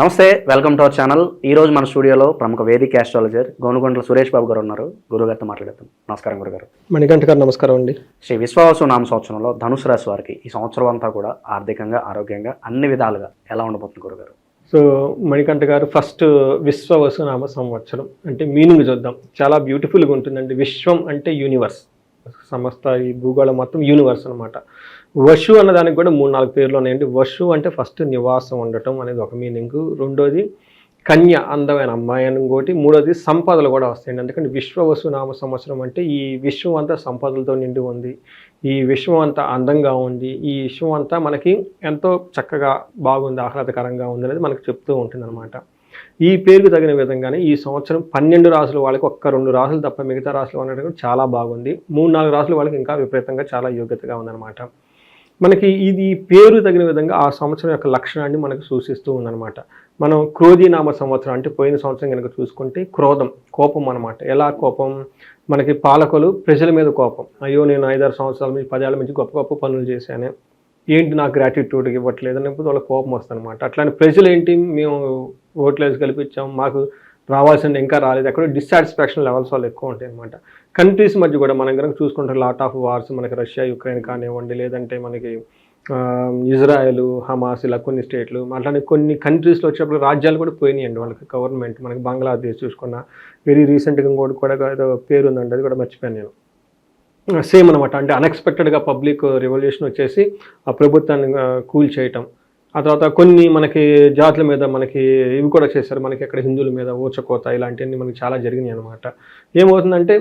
నమస్తే welcome to our channel. ఈ రోజు మన స్టూడియోలో ప్రముఖ వేదిక ఆస్ట్రాలజర్ గోనుగొండల సురేష్ బాబు గారు ఉన్నారు. గురుగారితో మాట్లాడతాం నమస్కారం గురుగారు మణికంఠ గారు నమస్కారం అండి. శ్రీ విశ్వావసు నామ సంవత్సరంలో ధనుసు రాశి వారికి ఈ సంవత్సరం అంతా కూడా ఆర్థికంగా ఆరోగ్యంగా అన్ని విధాలుగా ఎలా ఉండబోతుంది గురుగారు సో మణికంఠ గారు ఫస్ట్ విశ్వవసు నామ సంవత్సరం అంటే మీనింగ్ చూద్దాం. చాలా బ్యూటిఫుల్గా ఉంటుందండి. విశ్వం అంటే యూనివర్స్ సమస్త ఈ భూగోళం మొత్తం యూనివర్స్ అనమాట వషు అన్న దానికి కూడా మూడు నాలుగు పేర్లు ఉన్నాయండి. వషు అంటే ఫస్ట్ నివాసం ఉండటం అనేది ఒక మీనింగ్ రెండోది కన్య అందమైన అమ్మాయి అని ఇంకోటి. మూడోది సంపదలు కూడా వస్తాయండి. ఎందుకంటే విశ్వవసు నామ సంవత్సరం అంటే ఈ విశ్వం అంతా సంపదలతో నిండి ఉంది. ఈ విశ్వం అంతా అందంగా ఉంది. ఈ విశ్వం అంతా మనకి ఎంతో చక్కగా బాగుంది ఆహ్లాదకరంగా ఉంది అనేది మనకు చెప్తూ ఉంటుంది అనమాట ఈ పేరుకు తగిన విధంగానే ఈ సంవత్సరం పన్నెండు రాసుల వాళ్ళకి ఒక్క రెండు రాసులు తప్ప మిగతా రాసులు ఉండడం చాలా బాగుంది. మూడు నాలుగు రాసులు వాళ్ళకి ఇంకా విపరీతంగా చాలా యోగ్యతగా ఉందన్నమాట. మనకి ఇది పేరు తగిన విధంగా ఆ సంవత్సరం యొక్క లక్షణాన్ని మనకు సూచిస్తూ ఉందన్నమాట. మనం క్రోధీనామ సంవత్సరం అంటే పోయిన సంవత్సరం కనుక చూసుకుంటే క్రోధం కోపం అనమాట ఎలా కోపం? మనకి పాలకులు ప్రజల మీద కోపం. అయ్యో నేను ఐదారు సంవత్సరాల నుంచి పదేళ్ళ నుంచి గొప్ప గొప్ప పనులు చేశాను. ఏంటి నాకు గ్రాటిట్యూడ్ ఇవ్వట్లేదు అనేప్పుడు వాళ్ళ కోపం వస్తుంది అనమాట అట్లానే ప్రజలు ఏంటి? మేము ఓట్లేసి కల్పించాం మాకు రావాల్సింది ఇంకా రాలేదు. అక్కడ డిస్సాటిస్ఫాక్షన్ లెవెల్స్ వాళ్ళు ఎక్కువ ఉంటాయి అనమాట కంట్రీస్ మధ్య కూడా మనం కనుక చూసుకుంటే లాట్ ఆఫ్ వార్స్ మనకి రష్యా యుక్రెయిన్ కానివ్వండి లేదంటే మనకి ఇజ్రాయెల్ హమాస్ ఇలా కొన్ని స్టేట్లు అట్లానే కొన్ని కంట్రీస్లో వచ్చేటప్పుడు రాజ్యాలు కూడా పోయినాయండి వాళ్ళకి గవర్నమెంట్ మనకి బంగ్లాదేశ్ చూసుకున్న వెరీ రీసెంట్గా ఇంకోటి కూడా ఏదో పేరు ఉందండి అది కూడా మర్చిపోయాను నేను. సేమ్ అనమాట అంటే అన్ఎక్స్పెక్టెడ్గా పబ్లిక్ రెవల్యూషన్ వచ్చేసి ఆ ప్రభుత్వాన్ని కూల్ చేయటం. ఆ తర్వాత కొన్ని మనకి జాతుల మీద మనకి ఇవి కూడా చేశారు. మనకి ఎక్కడ హిందువుల మీద ఊచకోత ఇలాంటివన్నీ మనకి చాలా జరిగినాయి అనమాట ఏమవుతుందంటే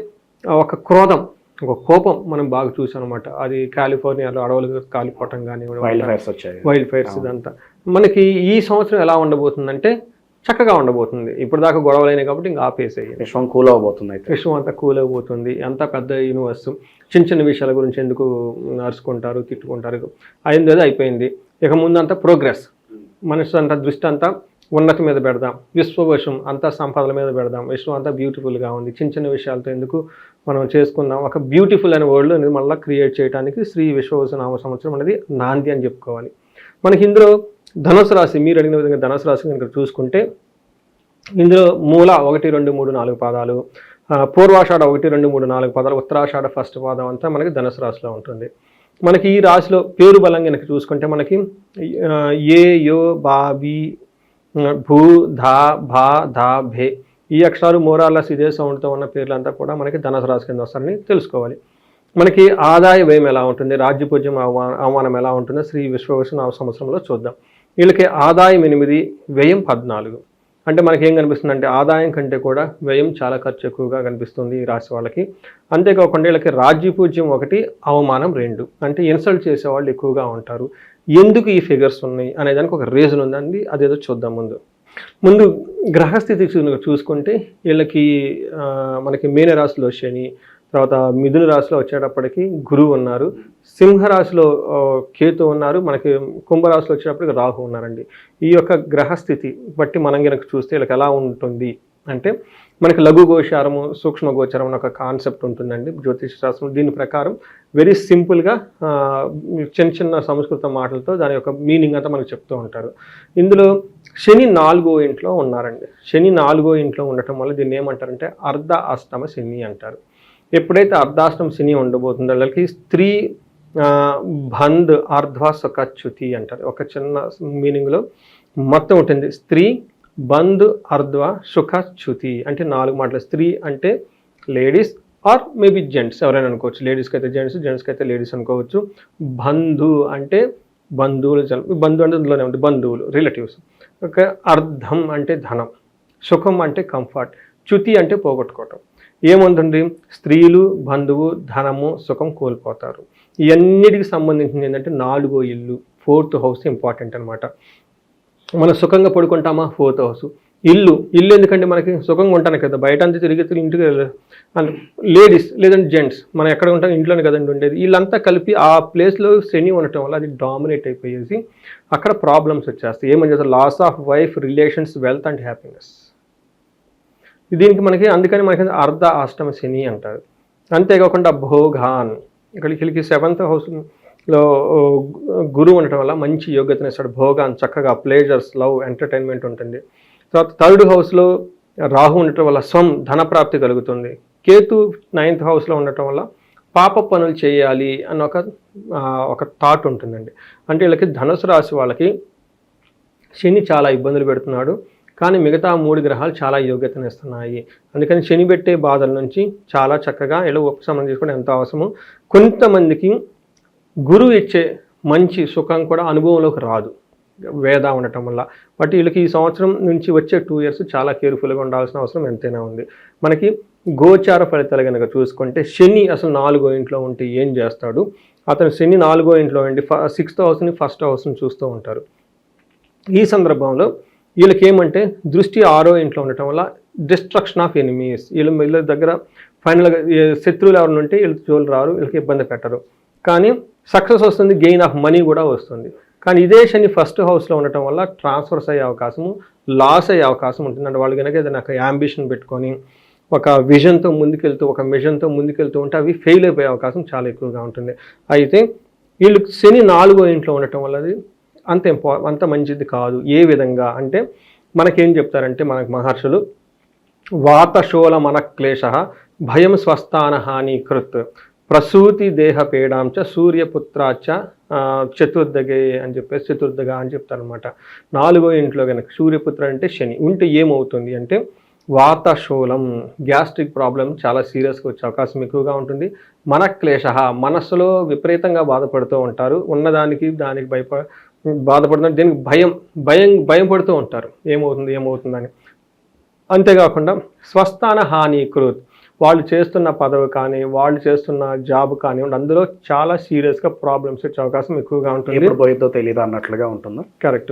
ఒక క్రోధం ఒక కోపం మనం బాగా చూసాం అనమాట అది కాలిఫోర్నియాలో అడవులు కాలిపోవటం వైల్డ్ కానీ ఫైర్స్ వచ్చాయి. వైల్డ్ ఫైర్స్ ఇదంతా. మనకి ఈ సంవత్సరం ఎలా ఉండబోతుందంటే చక్కగా ఉండబోతుంది. ఇప్పుడు దాకా గొడవలైనాయి కాబట్టి ఇంకా ఆపేసేయి. విశ్వం కూల్ అవబోతుంది అయితే. విశ్వం అంతా కూల్ అయిపోతుంది అంత పెద్ద యూనివర్స్. చిన్న చిన్న విషయాల గురించి ఎందుకు నడుచుకుంటారు తిట్టుకుంటారు. అయింది అయిపోయింది. ఇక ముందంతా ప్రోగ్రెస్. మనసు అంతా దృష్టి అంతా ఉన్నతి మీద పెడదాం. విశ్వవశం అంతా సంపదల మీద పెడదాం. విశ్వం అంతా బ్యూటిఫుల్గా ఉంది. చిన్న చిన్న విషయాలతో ఎందుకు మనం చేసుకుందాం? ఒక బ్యూటిఫుల్ అనే వర్డ్ అనేది మళ్ళీ క్రియేట్ చేయడానికి శ్రీ విశ్వవశ నామ సంవత్సరం అనేది నాంది అని చెప్పుకోవాలి. మనకి ఇందులో ధనుసు రాశి మీరు అడిగిన విధంగా ధనుసు రాశి కనుక చూసుకుంటే ఇందులో మూల ఒకటి రెండు మూడు నాలుగు పాదాలు పూర్వాషాఢ ఒకటి రెండు మూడు నాలుగు పాదాలు ఉత్తరాషాఢ ఫస్ట్ పాదం అంతా మనకి ధనుసు రాశిలో ఉంటుంది. మనకి ఈ రాశిలో పేరు బలం కనుక చూసుకుంటే మనకి ఏ యో బా భూ ధా భా ధా భే ఈ అక్షరాలు మోరార్లస్ ఇదే సౌండ్తో ఉన్న పేర్లంతా కూడా మనకి ధనసు రాశి కింద వస్తారని తెలుసుకోవాలి. మనకి ఆదాయ వ్యయం ఎలా ఉంటుంది? రాజ్యపూజ్యం అవమా అవమానం ఎలా ఉంటుందో? శ్రీ విశ్వవసు సంవత్సరంలో చూద్దాం. వీళ్ళకి ఆదాయం ఎనిమిది వ్యయం పద్నాలుగు. అంటే మనకి ఏం కనిపిస్తుంది అంటే ఆదాయం కంటే కూడా వ్యయం చాలా ఖర్చు ఎక్కువగా కనిపిస్తుంది ఈ రాశి వాళ్ళకి. అంతేకాకుండా వీళ్ళకి రాజ్యపూజ్యం ఒకటి అవమానం రెండు. అంటే ఇన్సల్ట్ చేసేవాళ్ళు ఎక్కువగా ఉంటారు. ఎందుకు ఈ ఫిగర్స్ ఉన్నాయి అనే దానికి ఒక రీజన్ ఉందండి. అదేదో చూద్దాం ముందు. ముందు గ్రహస్థితి చూసుకుంటే వీళ్ళకి మనకి మీన రాశిలో శని తర్వాత మిథున రాశిలో వచ్చేటప్పటికి గురువు ఉన్నారు. సింహరాశిలో కేతు ఉన్నారు. మనకి కుంభరాశిలో వచ్చేటప్పటికి రాహు ఉన్నారండి. ఈ యొక్క గ్రహస్థితి బట్టి మనం కనుక చూస్తే వీళ్ళకి ఎలా ఉంటుంది అంటే మనకి లఘు గోచారము సూక్ష్మ గోచారం అనే ఒక కాన్సెప్ట్ ఉంటుందండి జ్యోతిష శాస్త్రం దీని ప్రకారం వెరీ సింపుల్గా చిన్న చిన్న సంస్కృత మాటలతో దాని యొక్క మీనింగ్ అంతా మనకు చెప్తూ ఉంటారు. ఇందులో శని నాలుగో ఇంట్లో ఉన్నారండి. శని నాలుగో ఇంట్లో ఉండటం వల్ల దీన్ని ఏమంటారంటే అర్ధ అష్టమ శని అంటారు. ఎప్పుడైతే అర్ధాష్టమ శని ఉండబోతుందో వాళ్ళకి స్త్రీ బంద్ బంధ్ అర్ధ సుఖచ్యుతి అంటారు. ఒక చిన్న మీనింగ్లో మొత్తం ఉంటుంది. స్త్రీ బంధు అర్ధ్వ సుఖచ్యుతి అంటే నాలుగు మాటలు. స్త్రీ అంటే లేడీస్ ఆర్ మేబీ జెంట్స్. ఎవరైనా అనుకోవచ్చు. లేడీస్కి అయితే జెంట్స్ జెంట్స్కి అయితే లేడీస్ అనుకోవచ్చు. బంధు అంటే బంధువులు బంధువు అంటే ఇందులోనే ఉంటుంది బంధువులు రిలేటివ్స్. ఒక అర్థం అంటే ధనం. సుఖం అంటే కంఫర్ట్. చ్యుతి అంటే పోగొట్టుకోవటం. ఏముందండి స్త్రీలు బంధువు ధనము సుఖం కోల్పోతారు. ఇవన్నిటికి సంబంధించింది ఏంటంటే నాలుగో ఇల్లు ఫోర్త్ హౌస్ ఇంపార్టెంట్ అనమాట మనం సుఖంగా పడుకుంటామా? ఫోర్త్ హౌస్ ఇల్లు ఇల్లు ఎందుకంటే మనకి సుఖంగా ఉంటాను కదా. బయట అంతా తిరిగి తిరిగి ఇంటికి లేడీస్ లేదంటే జెంట్స్ మనం ఎక్కడ ఉంటాం? ఇంట్లోనే కదండి ఉండేది. వీళ్ళంతా కలిపి ఆ ప్లేస్లో శని ఉండటం వల్ల అది డామినేట్ అయిపోయేసి అక్కడ ప్రాబ్లమ్స్ వచ్చేస్తాయి. ఏమని చేస్తారు loss of wife relations wealth and happiness దీనికి మనకి అందుకని మనకి అర్ధ అష్టమ శని అంటారు. అంతేకాకుండా భోగాన్. ఇక్కడ వీళ్ళకి సెవెంత్ హౌస్ లో గురువు ఉండటం వల్ల మంచి యోగ్యతను ఇస్తాడు. భోగాన్ చక్కగా ప్లేజర్స్ లవ్ ఎంటర్టైన్మెంట్ ఉంటుంది. తర్వాత థర్డ్ హౌస్లో రాహు ఉండటం వల్ల స్వం ధనప్రాప్తి కలుగుతుంది. కేతు నైన్త్ హౌస్లో ఉండటం వల్ల పాప పనులు చేయాలి అని ఒక ఒక థాట్ ఉంటుందండి. అంటే వీళ్ళకి ధనుసు రాశి వాళ్ళకి శని చాలా ఇబ్బందులు పెడుతున్నాడు. కానీ మిగతా మూడు గ్రహాలు చాలా యోగ్యతను ఇస్తున్నాయి. అందుకని శని పెట్టే బాధల నుంచి చాలా చక్కగా ఇలా ఉపశమనం చేసుకోవడం ఎంతో అవసరము. కొంతమందికి గురువు ఇచ్చే మంచి సుఖం కూడా అనుభవంలోకి రాదు. వేద ఉండటం వల్ల. బట్ వీళ్ళకి ఈ సంవత్సరం నుంచి వచ్చే టూ ఇయర్స్ చాలా కేర్ఫుల్గా ఉండాల్సిన అవసరం ఎంతైనా ఉంది. మనకి గోచార ఫలితాలు కనుక చూసుకుంటే శని అసలు నాలుగో ఇంట్లో ఉంటే ఏం చేస్తాడు? అతను శని నాలుగో ఇంట్లో ఉండి సిక్స్త్ హౌస్ని ఫస్ట్ హౌస్ని చూస్తూ ఉంటారు. ఈ సందర్భంలో వీళ్ళకి ఏమంటే దృష్టి ఆరో ఇంట్లో ఉండటం వల్ల డిస్ట్రక్షన్ ఆఫ్ ఎనిమీస్ వీళ్ళ వీళ్ళ దగ్గర ఫైనల్గా శత్రువులు ఎవరిని ఉంటే వీళ్ళకి జోలు రారు వీళ్ళకి ఇబ్బంది పెట్టరు. కానీ సక్సెస్ వస్తుంది గెయిన్ ఆఫ్ మనీ కూడా వస్తుంది. కానీ ఇదే శని ఫస్ట్ హౌస్లో ఉండటం వల్ల ట్రాన్స్ఫర్స్ అయ్యే అవకాశము లాస్ అయ్యే అవకాశం ఉంటుంది. అంటే వాళ్ళు కనుక ఏదైనా ఒక యాంబిషన్ పెట్టుకొని ఒక విజన్తో ముందుకెళ్తూ ఒక మిషన్తో ముందుకెళ్తూ ఉంటే అవి ఫెయిల్ అయిపోయే అవకాశం చాలా ఎక్కువగా ఉంటుంది. అయితే వీళ్ళు శని నాలుగో ఇంట్లో ఉండటం వల్ల అది అంత ఇంపా అంత మంచిది కాదు. ఏ విధంగా అంటే మనకేం చెప్తారంటే మనకు మహర్షులు వాతశోల మన క్లేశ భయం స్వస్థాన హాని కృత్. ప్రసూతి దేహ పీడాంచ సూర్యపుత్రాచ చతుర్దగే అని చెప్పేసి చతుర్దగ అని చెప్తారనమాట నాలుగో ఇంట్లో కనుక సూర్యపుత్ర అంటే శని. ఉంటే ఏమవుతుంది అంటే వాతశూలం గ్యాస్ట్రిక్ ప్రాబ్లం చాలా సీరియస్గా వచ్చే అవకాశం ఎక్కువగా ఉంటుంది. మన క్లేశ మనస్సులో విపరీతంగా బాధపడుతూ ఉంటారు. ఉన్నదానికి దానికి భయప బాధపడుతున్నారు దీనికి భయం భయం భయం పడుతూ ఉంటారు. ఏమవుతుంది ఏమవుతుందని. అంతేకాకుండా స్వస్థాన హాని కృత్ వాళ్ళు చేస్తున్న పదవి కానీ వాళ్ళు చేస్తున్న జాబ్ కానివ్వండి అందులో చాలా సీరియస్గా ప్రాబ్లమ్స్ వచ్చే అవకాశం ఎక్కువగా ఉంటుంది. ఎప్పుడు పోయిద్దో తెలియదు అన్నట్లుగా ఉంటుందా. కరెక్ట్.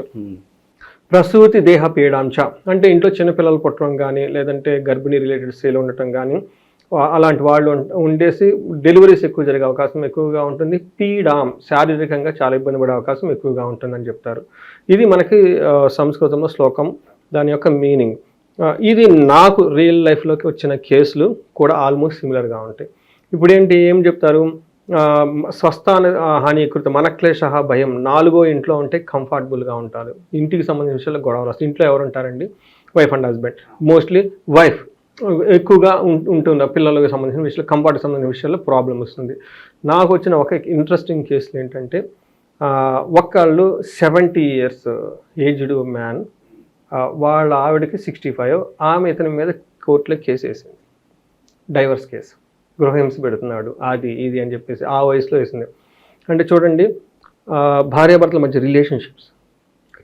ప్రసూతి దేహ పీడాంశ అంటే ఇంట్లో చిన్నపిల్లలు పుట్టడం కానీ లేదంటే గర్భిణీ రిలేటెడ్ సేల్ ఉండటం కానీ అలాంటి వాళ్ళు ఉండేసి డెలివరీస్ ఎక్కువ జరిగే అవకాశం ఎక్కువగా ఉంటుంది. పీడాం శారీరకంగా చాలా ఇబ్బంది పడే అవకాశం ఎక్కువగా ఉంటుందని చెప్తారు. ఇది మనకి సంస్కృతంలో శ్లోకం. దాని యొక్క మీనింగ్. ఇది నాకు రియల్ లైఫ్లోకి వచ్చిన కేసులు కూడా ఆల్మోస్ట్ సిమిలర్గా ఉంటాయి. ఇప్పుడు ఏంటి ఏం చెప్తారు? స్వస్థాన హానికృత మనక్లేశ భయం నాలుగో ఇంట్లో ఉంటే కంఫర్టబుల్గా ఉంటారు. ఇంటికి సంబంధించిన విషయాల్లో గొడవలు వస్తాయి ఇంట్లో ఎవరు ఉంటారండి? Wife and husband mostly wife ఎక్కువగా ఉంటుంది పిల్లలకు సంబంధించిన విషయాలు కంఫర్ట్ సంబంధించిన విషయాల్లో ప్రాబ్లం వస్తుంది. నాకు వచ్చిన ఒక ఇంట్రెస్టింగ్ కేసులు ఏంటంటే ఒకళ్ళు సెవెంటీ ఇయర్స్ ఏజ్డ్ మ్యాన్ వాళ్ళ ఆవిడకి సిక్స్టీ ఫైవ్ ఆమె ఇతని మీద కోర్టులో కేసు వేసింది. డైవర్స్ కేసు గృహహింస పెడుతున్నాడు. అది ఇది అని చెప్పేసి ఆ వయసులో వేసింది. అంటే చూడండి భార్యాభర్తల మధ్య రిలేషన్షిప్స్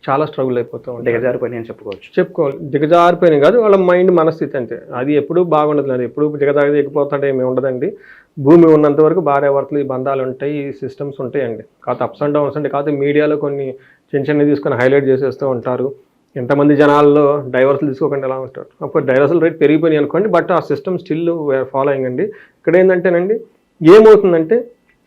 చాలా స్ట్రగుల్ అయిపోతూ ఉంటాయి. దిగజారిపోయి అని చెప్పుకోవచ్చు. చెప్పుకోవాలి. దిగజారిపోయిన కాదు వాళ్ళ మైండ్ మనస్థితి అంతే. అది ఎప్పుడూ బాగుండదు. అది ఎప్పుడు దిగజారి దిగిపోతుంటే ఏమి ఉండదండి. భూమి ఉన్నంత వరకు భార్యాభర్తలు ఈ బంధాలు ఉంటాయి ఈ సిస్టమ్స్ ఉంటాయండి. కాకపోతే అప్స్ అండ్ డౌన్స్ అంటే కాకపోతే మీడియాలో కొన్ని చిన్న చిన్నవి తీసుకొని హైలైట్ చేసేస్తూ ఉంటారు. ఎంతమంది జనాల్లో డైవర్స్లు తీసుకోకుండా ఎలా ఉంటారు? అప్పుడు డైవర్సల్ రేట్ పెరిగిపోయినాయి అనుకోండి బట్ ఆ సిస్టమ్ స్టిల్ ఫాలోయింగ్ అండి. ఇక్కడ ఏంటంటేనండి ఏమవుతుందంటే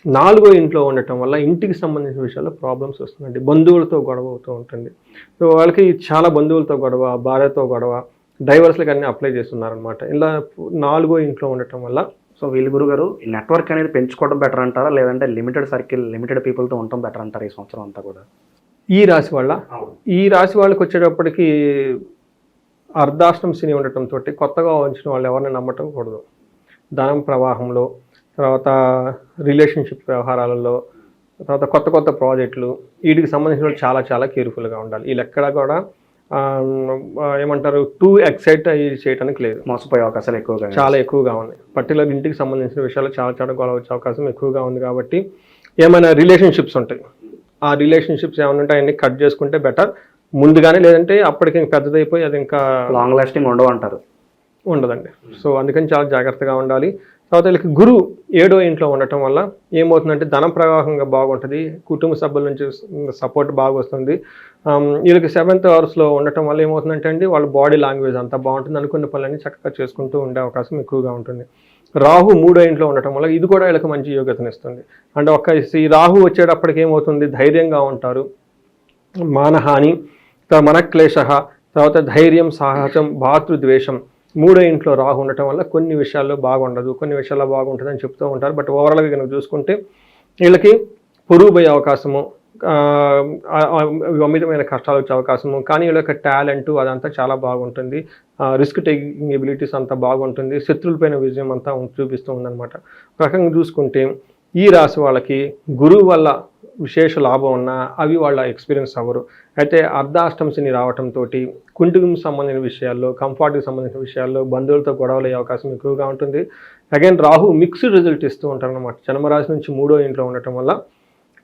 నాలుగో ఇంట్లో ఉండటం వల్ల ఇంటికి సంబంధించిన విషయాల్లో ప్రాబ్లమ్స్ వస్తుందండి. బంధువులతో గొడవ అవుతూ ఉంటుంది. సో వాళ్ళకి చాలా బంధువులతో గొడవ భార్యతో గొడవ డైవర్స్లకి అన్నీ అప్లై చేస్తున్నారనమాట ఇలా నాలుగో ఇంట్లో ఉండటం వల్ల సో వీళ్ళు గురుగారు ఈ నెట్వర్క్ అనేది పెంచుకోవడం బెటర్ అంటారా? లేదంటే లిమిటెడ్ సర్కిల్ లిమిటెడ్ పీపుల్తో ఉండటం బెటర్ అంటారా ఈ సంవత్సరం అంతా కూడా? ఈ రాశి వాళ్ళ? ఈ రాశి వాళ్ళకి వచ్చేటప్పటికి అర్ధాష్టం శని ఉండటంతో కొత్తగా వచ్చిన వాళ్ళు ఎవరిని నమ్మటం కూడదు. ధనం ప్రవాహంలో తర్వాత రిలేషన్షిప్ వ్యవహారాలలో తర్వాత కొత్త కొత్త ప్రాజెక్టులు వీటికి సంబంధించిన వాళ్ళు చాలా చాలా కేర్ఫుల్గా ఉండాలి. వీళ్ళు ఎక్కడ కూడా ఏమంటారు టూ ఎక్సైట్ అయ్యి చేయడానికి లేదు. మోసపోయే అవకాశాలు ఎక్కువగా చాలా ఎక్కువగా ఉన్నాయి. పర్టికులర్ ఇంటికి సంబంధించిన విషయాలు చాలా చాలా గొడవ వచ్చే అవకాశం ఎక్కువగా ఉంది కాబట్టి ఏమైనా రిలేషన్షిప్స్ ఉంటాయి. ఆ రిలేషన్షిప్స్ ఏమైనా ఉంటాయి అన్ని కట్ చేసుకుంటే బెటర్ ముందుగానే లేదంటే అప్పటికి ఇంక పెద్దదైపోయి అది ఇంకా లాంగ్ లాస్టింగ్ ఉండవు అంటారు. ఉండదండి. సో అందుకని చాలా జాగ్రత్తగా ఉండాలి. తర్వాత వీళ్ళకి గురువు ఏడో ఇంట్లో ఉండటం వల్ల ఏమవుతుందంటే ధనం ప్రవాహంగా బాగుంటుంది. కుటుంబ సభ్యుల నుంచి సపోర్ట్ బాగా వస్తుంది వీళ్ళకి సెవెంత్ అవర్స్లో ఉండటం వల్ల ఏమవుతుందంటే అండి వాళ్ళ బాడీ లాంగ్వేజ్ అంతా బాగుంటుంది. అనుకున్న పనులన్నీ చక్కగా చేసుకుంటూ ఉండే అవకాశం ఎక్కువగా ఉంటుంది. రాహు మూడో ఇంట్లో ఉండటం వల్ల ఇది కూడా వీళ్ళకి మంచి యోగ్యతనిస్తుంది అండ్ ఒక ఈ రాహు వచ్చేటప్పటికి ఏమవుతుంది? ధైర్యంగా ఉంటారు. మానహాని మనక్లేశ తర్వాత ధైర్యం సాహసం భాతృద్వేషం మూడో ఇంట్లో రాహు ఉండటం వల్ల కొన్ని విషయాల్లో బాగుండదు. కొన్ని విషయాల్లో బాగుంటుందని చెప్తూ ఉంటారు. బట్ ఓవరాల్గా కనుక చూసుకుంటే వీళ్ళకి పొరుగు పోయే అవకాశము అమితమైన కష్టాలు వచ్చే అవకాశము కానీ వీళ్ళ యొక్క టాలెంట్ అదంతా చాలా బాగుంటుంది. రిస్క్ టేకింగ్ ఎబిలిటీస్ అంతా బాగుంటుంది. శత్రువులపైన విజయం అంతా చూపిస్తూ ఉందన్నమాట. ఒక రకంగా చూసుకుంటే ఈ రాశి వాళ్ళకి గురువు వల్ల విశేష లాభం ఉన్నా అవి వాళ్ళ ఎక్స్పీరియన్స్ అవ్వరు. అయితే అర్ధాష్టంశని రావడంతో కుంటుకు సంబంధించిన విషయాల్లో కంఫర్ట్కి సంబంధించిన విషయాల్లో బంధువులతో గొడవలు అయ్యే అవకాశం ఎక్కువగా ఉంటుంది. అగైన్ రాహు మిక్స్డ్ రిజల్ట్ ఇస్తూ ఉంటారు అనమాట జన్మరాశి నుంచి మూడో ఇంట్లో ఉండటం వల్ల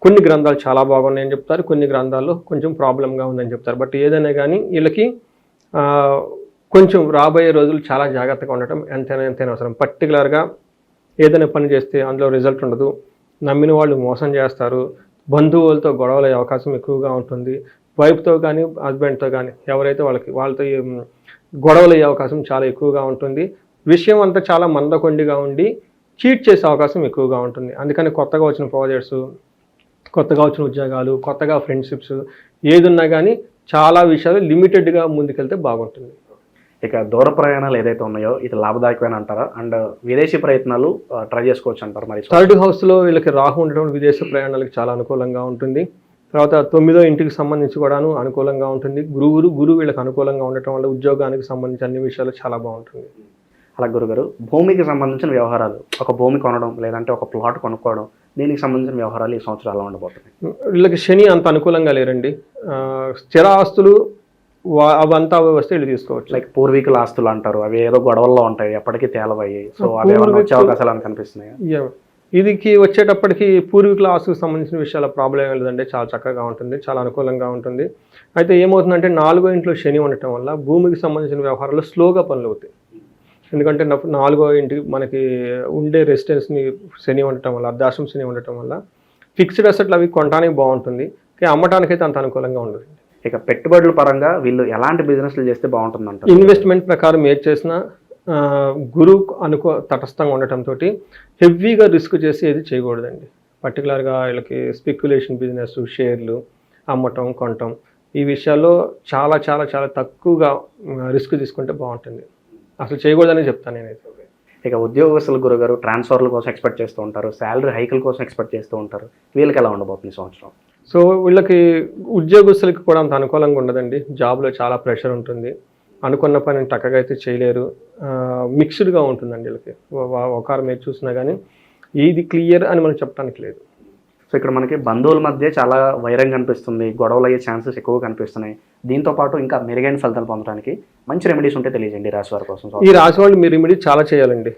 కొన్ని గ్రంథాలు చాలా బాగున్నాయని చెప్తారు కొన్ని గ్రంథాల్లో కొంచెం ప్రాబ్లంగా ఉందని చెప్తారు. బట్ ఏదైనా కానీ వీళ్ళకి కొంచెం రాబోయే రోజులు చాలా జాగ్రత్తగా ఉండటం ఎంతైనా ఎంతైనా అవసరం. పర్టికులర్గా ఏదైనా పని చేస్తే అందులో రిజల్ట్ ఉండదు. నమ్మిన వాళ్ళు మోసం చేస్తారు. బంధువులతో గొడవలు అయ్యే అవకాశం ఎక్కువగా ఉంటుంది. వైఫ్తో కానీ హస్బెండ్తో కానీ ఎవరైతే వాళ్ళకి వాళ్ళతో గొడవలు అయ్యే అవకాశం చాలా ఎక్కువగా ఉంటుంది. విషయం అంతా చాలా మందకొండిగా ఉండి చీట్ చేసే అవకాశం ఎక్కువగా ఉంటుంది. అందుకని కొత్తగా వచ్చిన ప్రాజెక్ట్స్ కొత్తగా వచ్చిన ఉద్యోగాలు కొత్తగా ఫ్రెండ్షిప్స్ ఏది ఉన్నా కానీ చాలా విషయాలు లిమిటెడ్గా ముందుకెళ్తే బాగుంటుంది. ఇక దూర ప్రయాణాలు ఏదైతే ఉన్నాయో ఇది లాభదాయకమైన అంటారా? అండ్ విదేశీ ప్రయత్నాలు ట్రై చేసుకోవచ్చు అంటారు మరి? థర్డ్ హౌస్లో వీళ్ళకి రాహు ఉండడం విదేశ ప్రయాణాలకు చాలా అనుకూలంగా ఉంటుంది. తర్వాత తొమ్మిదో ఇంటికి సంబంధించి కూడాను అనుకూలంగా ఉంటుంది. గురువురు గురువు వీళ్ళకి అనుకూలంగా ఉండటం వల్ల ఉద్యోగానికి సంబంధించి అన్ని విషయాలు చాలా బాగుంటుంది. అలా గురుగారు భూమికి సంబంధించిన వ్యవహారాలు ఒక భూమి కొనడం లేదంటే ఒక ప్లాట్ కొనుక్కోవడం దీనికి సంబంధించిన వ్యవహారాలు ఈ సంవత్సరం ఎలా ఉండబోతున్నాయి? వీళ్ళకి శని అంత అనుకూలంగా లేరండి. స్థిర ఆస్తులు అవంతా వస్తే వీళ్ళు తీసుకోవచ్చు. లైక్ పూర్వీకుల ఆస్తులు అంటారు. అవి ఏదో గొడవల్లో ఉంటాయి ఎప్పటికీ తేలవయ్యాయి సో అవి వచ్చే అవకాశాలు అని కనిపిస్తున్నాయి. ఇదికి వచ్చేటప్పటికి పూర్వీకుల ఆస్తుకు సంబంధించిన విషయాల ప్రాబ్లం ఏం లేదంటే చాలా చక్కగా ఉంటుంది చాలా అనుకూలంగా ఉంటుంది. అయితే ఏమవుతుందంటే నాలుగో ఇంట్లో శని ఉండటం వల్ల భూమికి సంబంధించిన వ్యవహారాలు స్లోగా పనులు అవుతాయి. ఎందుకంటే నాలుగో ఇంటికి మనకి ఉండే రెసిడెన్స్ని శని ఉండటం వల్ల అర్ధాశ్రం శని ఉండటం వల్ల ఫిక్స్డ్ అసెట్లు అవి కొనడానికి బాగుంటుంది. కానీ అమ్మటానికి అయితే అంత అనుకూలంగా ఉండదు. ఇక పెట్టుబడుల పరంగా వీళ్ళు ఎలాంటి బిజినెస్లు చేస్తే బాగుంటుంది అంటారు ఇన్వెస్ట్మెంట్ ప్రకారం ఏది చేసినా గురువు అనుకో తటస్థంగా ఉండటంతో హెవీగా రిస్క్ చేసి ఏది చేయకూడదండి. పర్టికులర్గా వీళ్ళకి స్పెక్యులేషన్ బిజినెస్ షేర్లు అమ్మటం కొనటం ఈ విషయాల్లో చాలా చాలా చాలా తక్కువగా రిస్క్ తీసుకుంటే బాగుంటుంది. అసలు చేయకూడదని చెప్తాను నేనైతే. ఇక ఉద్యోగస్తుల గురుగారు ట్రాన్స్ఫర్ల కోసం ఎక్స్పెక్ట్ చేస్తూ ఉంటారు శాలరీ హైకుల కోసం ఎక్స్పెక్ట్ చేస్తూ ఉంటారు. వీళ్ళకి ఎలా ఉండబోతుంది సంవత్సరం? సో వీళ్ళకి ఉద్యోగస్తులకి కూడా అంత అనుకూలంగా ఉండదండి. జాబ్లో చాలా ప్రెషర్ ఉంటుంది. అనుకున్న పని టక్కగా అయితే చేయలేరు. మిక్స్డ్గా ఉంటుందండి వీళ్ళకి. ఒకరు మీరు చూసినా కానీ ఇది క్లియర్ అని మనం చెప్పడానికి లేదు. సో ఇక్కడ మనకి బంధువుల మధ్య చాలా వైరం కనిపిస్తుంది. గొడవలు అయ్యే ఛాన్సెస్ ఎక్కువ కనిపిస్తున్నాయి. దీంతో పాటు ఇంకా మెరుగైన ఫలితాలు పొందడానికి మంచి రెమెడీస్ ఉంటే తెలియజేయండి ఈ రాశి వారి కోసం. ఈ రాశి వాళ్ళు మీరు ఇమిడి చాలా చేయాలండి.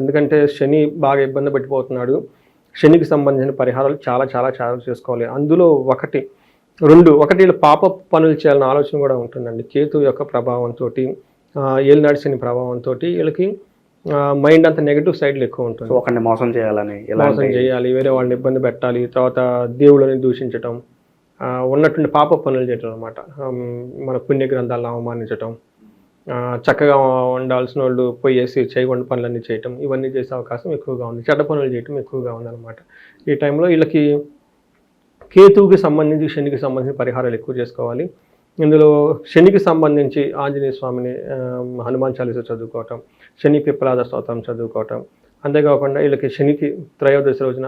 ఎందుకంటే శని బాగా ఇబ్బంది పెట్టిపోతున్నాడు. శనికి సంబంధించిన పరిహారాలు చాలా చాలా చాలా చేసుకోవాలి. అందులో ఒకటి రెండు ఒకటి వీళ్ళు పాప పనులు చేయాలన్న ఆలోచన కూడా ఉంటుందండి. కేతు యొక్క ప్రభావంతో ఏలినాడు శని ప్రభావంతో వీళ్ళకి మైండ్ అంత నెగిటివ్ సైడ్లో ఎక్కువ ఉంటుంది. ఒకరిని మోసం చేయాలని మోసం చేయాలి వేరే వాళ్ళని ఇబ్బంది పెట్టాలి తర్వాత దేవుళ్ళని దూషించటం ఉన్నటువంటి పాప పనులు చేయటం అనమాట మన పుణ్య గ్రంథాలను అవమానించటం చక్కగా ఉండాల్సిన వాళ్ళు పోయేసి చేయకుండా పనులన్నీ చేయటం ఇవన్నీ చేసే అవకాశం ఎక్కువగా ఉంది. చెడ్డ పనులు చేయటం ఎక్కువగా ఉందన్నమాట ఈ టైంలో వీళ్ళకి కేతువుకి సంబంధించి శనికి సంబంధించిన పరిహారాలు ఎక్కువ చేసుకోవాలి. ఇందులో శనికి సంబంధించి ఆంజనేయ స్వామిని హనుమాన్ చాలీస చదువుకోవటం శని పిప్పలాద స్తోత్రం చదువుకోవటం. అంతేకాకుండా వీళ్ళకి శనికి త్రయోదశి రోజున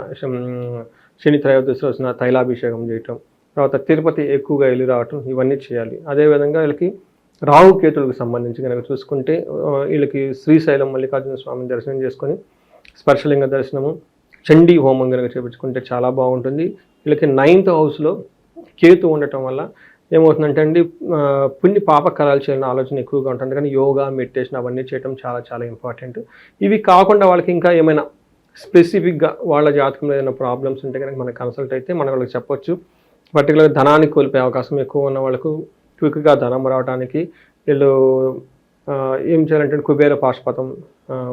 శని త్రయోదశి రోజున తైలాభిషేకం చేయటం తర్వాత తిరుపతి ఎక్కువగా వెళ్ళి రావటం ఇవన్నీ చేయాలి. అదేవిధంగా వీళ్ళకి రాహు కేతులకు సంబంధించి కనుక చూసుకుంటే వీళ్ళకి శ్రీశైలం మల్లికార్జున స్వామిని దర్శనం చేసుకొని స్పర్శలింగ దర్శనము చండీ హోమం కనుక చేపించుకుంటే చాలా బాగుంటుంది. వీళ్ళకి నైన్త్ హౌస్లో కేతు ఉండటం వల్ల ఏమవుతుందంటే అండి పుణ్య పుణ్య పాపకరాలు చేయాలని ఆలోచన ఎక్కువగా ఉంటుంది. కానీ యోగా మెడిటేషన్ అవన్నీ చేయడం చాలా చాలా ఇంపార్టెంట్. ఇవి కాకుండా వాళ్ళకి ఇంకా ఏమైనా స్పెసిఫిక్గా వాళ్ళ జాతకంలో ఏదైనా ప్రాబ్లమ్స్ ఉంటే కనుక మనకు కన్సల్ట్ అయితే మనం వాళ్ళకి చెప్పొచ్చు. పర్టికులర్గా ధనాన్ని కోల్పోయే అవకాశం ఎక్కువ ఉన్న వాళ్ళకు క్విక్గా ధనం రావడానికి వీళ్ళు ఏం చేయాలంటే కుబేర పాశుపతం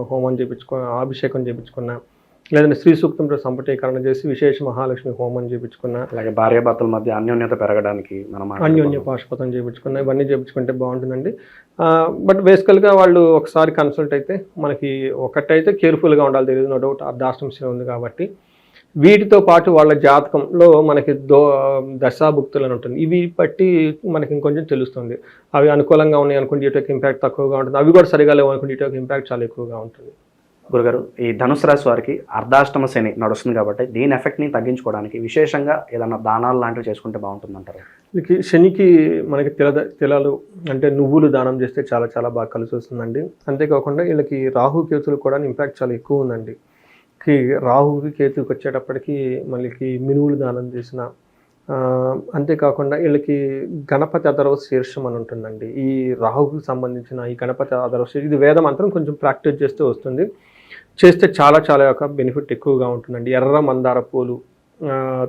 హోమం చేయించుకో అభిషేకం చేయించుకున్న లేదంటే శ్రీ సూక్తంతో సంపటీకరణ చేసి విశేష మహాలక్ష్మి హోమం చేయించుకున్న అలాగే భార్యాభర్తల మధ్య అన్యోన్యత పెరగడానికి మనం అన్యోన్య పాశుపతం చేయించుకున్న ఇవన్నీ చేయించుకుంటే బాగుంటుందండి. బట్ బేసికల్గా వాళ్ళు ఒకసారి కన్సల్ట్ అయితే మనకి ఒకటైతే కేర్ఫుల్గా ఉండాలి. తెలియదు నో డౌట్ అర్ధాష్టంశం ఉంది కాబట్టి. వీటితో పాటు వాళ్ళ జాతకంలో మనకి దో దశాభుక్తులు అని ఉంటుంది. ఇవి బట్టి మనకి ఇంకొంచెం తెలుస్తుంది. అవి అనుకూలంగా ఉన్నాయి అనుకుంటే ఇటు ఇంపాక్ట్ తక్కువగా ఉంటుంది. అవి కూడా సరిగా లేవు అనుకుంటే ఇటు ఇంపాక్ట్ చాలా ఎక్కువగా ఉంటుంది. గురుగారు ఈ ధనుసు రాశి వారికి అర్ధాష్టమ శని నడుస్తుంది కాబట్టి దీని ఎఫెక్ట్ని తగ్గించుకోవడానికి విశేషంగా ఏదైనా దానాలు లాంటివి చేసుకుంటే బాగుంటుందంటారు? వీళ్ళకి శనికి మనకి తిల తిలలు అంటే నువ్వులు దానం చేస్తే చాలా చాలా బాగా కలిసి వస్తుందండి. అంతేకాకుండా వీళ్ళకి రాహు కేతులు కూడా ఇంపాక్ట్ చాలా ఎక్కువ ఉందండి. కి రాహుకి కేతుకి వచ్చేటప్పటికి మళ్ళీ మినువులు దానం చేసిన అంతేకాకుండా వీళ్ళకి గణపతి అదరవ శీర్షం అని ఉంటుందండి. ఈ రాహుకి సంబంధించిన ఈ గణపతి అదరవ శీర్షం ఇది వేద మంత్రం కొంచెం ప్రాక్టీస్ చేస్తూ వస్తుంది. చేస్తే చాలా చాలా యొక్క బెనిఫిట్ ఎక్కువగా ఉంటుందండి. ఎర్ర మందార పూలు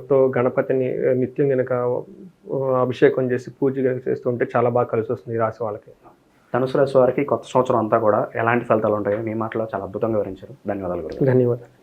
తో గణపతిని నిత్యం కనుక అభిషేకం చేసి పూజ కనుక చేస్తూ ఉంటే చాలా బాగా కలిసి వస్తుంది ఈ రాశి వాళ్ళకి. ధనుసు రాశి వారికి కొత్త సంవత్సరం అంతా కూడా ఎలాంటి ఫలితాలు ఉంటాయో మీ మాటలో చాలా అద్భుతంగా వివరించారు. ధన్యవాదాలు ధన్యవాదాలు.